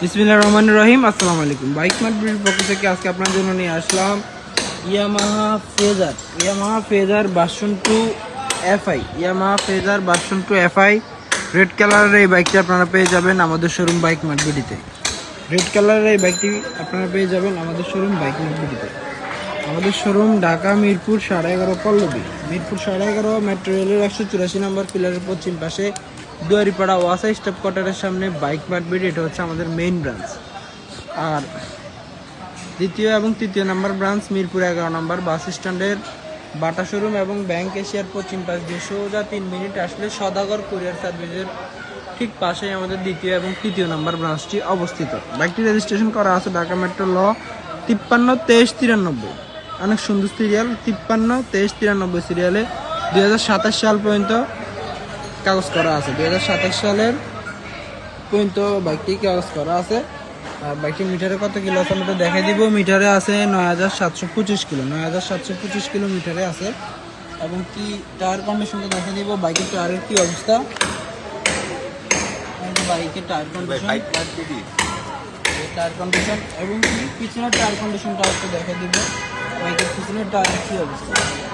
বিসমিল্লাহ রহমান রহিম আসসালামু আলাইকুম। বাইক মার্কেটের পক্ষ থেকে আজকে আপনার জন্য নিয়ে আসলাম Yamaha Fazer Yamaha Fazer version two FI Yamaha Fazer version two FI red কালারের এই বাইকটি আপনারা পেয়ে যাবেন আমাদের শোরুম বাইক মার্কেটিতে রেড কালারের এই বাইকটি আপনারা পেয়ে যাবেন আমাদের শোরুম বাইক মার্কেটিতে আমাদের শোরুম ঢাকা, মিরপুর, সাড়ে এগারো, পল্লবী। মিরপুর, সাড়ে এগারো মেট্রো রেলের একশো চুরাশি নম্বর পিলারের পশ্চিম পাশে দুয়ারিপাড়া ওয়াসা স্টপ কোয়ার্টারের সামনে বাইক মার্কেট এটা হচ্ছে আমাদের মেইন ব্রাঞ্চ আর দ্বিতীয় এবং তৃতীয় নাম্বার ব্রাঞ্চ মিরপুর এগারো নম্বর বাস স্ট্যান্ডের বাটা শোরুম এবং ব্যাংক এশিয়ার পশ্চিম পাশ দিয়ে সোজা তিন মিনিট আসলে সদাগর কুরিয়ার সার্ভিসের ঠিক পাশেই আমাদের দ্বিতীয় এবং তৃতীয় নাম্বার ব্রাঞ্চটি অবস্থিত। বাইকটি রেজিস্ট্রেশন করা আছে ঢাকা মেট্রো ল তিপ্পান্ন তেইশ তিরানব্বই। অনেক সুন্দর সিরিয়াল তিপ্পান্ন তেইশ তিরানব্বই সিরিয়ালে দুই হাজার সাতাশ সাল পর্যন্ত কাগজ করা আছে। দুই হাজার সাতাশ সালের পর্যন্ত বাইকটি কাগজ করা আছে। আর বাইকটি মিটারে কত কিলো আছে আমরা তো দেখে দিব। মিটারে আছে নয় হাজার সাতশো পঁচিশ কিলো। নয় হাজার সাতশো পঁচিশ কিলো মিটারে আছে। এবং কি টায়ার কন্ডিশনটা দেখে দিব। বাইকের টায়ারের কি অবস্থা? বাইকের টায়ার কন্ডিশন। Tyre condition. এবং কি পিছনের টায়ার কন্ডিশনটা একটু দেখে দিব। বাইকের পিছনের টায়ার কি অবস্থা